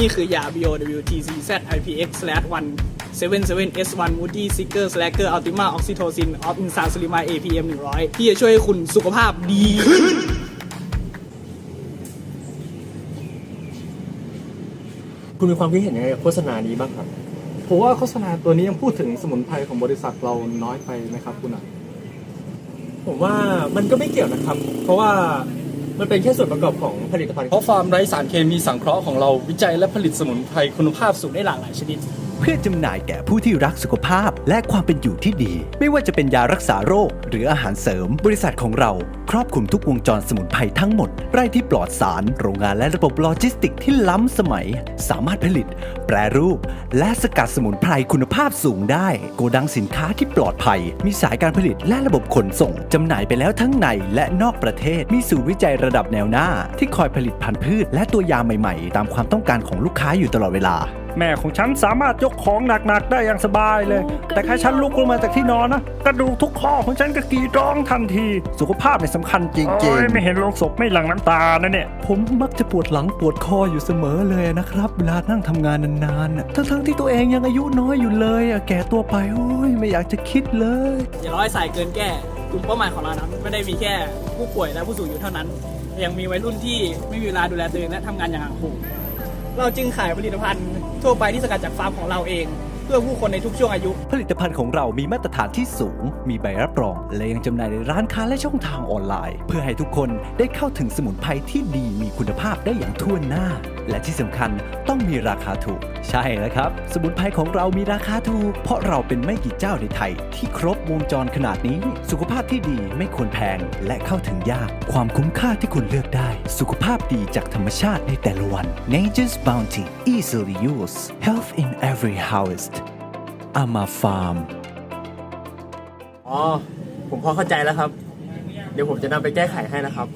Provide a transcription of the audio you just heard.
นี่คือยา BOWTCZ IPX/1 77S1 Moody Seeker Slacker Ultima Oxytocin of Insasulima APM 100 ที่จะช่วยให้คุณสุขภาพดีขึ้นคุณมีความคิดเห็นยังไงกับโฆษณานี้บ้างครับ ผมว่าโฆษณาตัวนี้ยังพูดถึงสมุนไพรของบริษัทเราน้อยไปไหมครับคุณอะผมว่ามันก็ไม่เกี่ยวนะครับ เพราะว่า มันเป็นแค่ส่วนประกอบของผลิตภัณฑ์ เพราะฟาร์มไร้สารเคมีสังเคราะห์ของเราวิจัยและผลิตสมุนไพรคุณภาพสูงได้หลากหลายชนิด เพื่อจำหน่ายแก่ผู้ที่รักสุขภาพและความเป็นอยู่ที่ดี ไม่ว่าจะเป็นยารักษาโรค หรืออาหารเสริม บริษัทของเรา ครอบคลุมทุกวงจรสมุนไพรทั้งหมด ไร่ที่ปลอดสาร โรงงานและระบบโลจิสติกที่ล้ำสมัย สามารถผลิต แปรรูป และสกัดสมุนไพรคุณภาพสูงได้ โกดังสินค้าที่ปลอดภัย มีสายการผลิตและระบบขนส่งจำหน่ายไปแล้วทั้งในและนอกประเทศ มีศูนย์วิจัยระดับแนวหน้า ที่คอยผลิตพันธุ์พืช และตัวยาใหม่ ๆ ตามความต้องการของลูกค้าอยู่ตลอดเวลา แม่ของฉันสามารถยกของหนักๆได้อย่างสบายเลย แต่แค่ฉันลุกลงมาจากที่นอนนะกระดูกทุกข้อของฉันก็กรีดร้องทันที สุขภาพเนี่ยสำคัญจริงๆ ไม่เห็นโลงศพไม่หลั่งน้ำตานะเนี่ย ผมมักจะปวดหลังปวดคออยู่เสมอเลยนะครับเวลานั่งทำงานนานๆน่ะทั้งๆที่ตัวเองยังอายุน้อยอยู่เลยอะแก่ตัวไปโอ้ยไม่อยากจะคิดเลย อย่าร้อยสายเกินแก้กลุ่มเป้าหมายของเรานั้นไม่ได้มีแค่ผู้ป่วยและผู้สูงอายุเท่านั้น ยังมีวัยรุ่นที่ไม่มีเวลาดูแลตัวเองและทำงานอย่างห่างโหง เราจึงขายผลิตภัณฑ์ทั่วไปที่สกัดจากฟาร์มของเราเอง เพื่อผู้คนในทุกช่วงอายุ ผลิตภัณฑ์ของเรามีมาตรฐานที่สูง มีใบรับรอง และยังจำหน่ายในร้านค้าและช่องทางออนไลน์ เพื่อให้ทุกคนได้เข้าถึงสมุนไพรที่ดีมีคุณภาพได้อย่างทั่วหน้า และที่สำคัญต้องมีราคาถูก ใช่แล้วครับ สมุนไพรของเรามีราคาถูก เพราะเราเป็นไม่กี่เจ้าในไทย ที่ครบวงจรขนาดนี้ สุขภาพที่ดีไม่ควรแพงและเข้าถึงยาก ความคุ้มค่าที่คุณเลือกได้ สุขภาพดีจากธรรมชาติในแต่ละวัน Nature's Bounty easily used health in every harvest Ama Farm อ๋อ ผมพอเข้าใจแล้วครับ เดี๋ยวผมจะนำไปแก้ไขให้นะครับ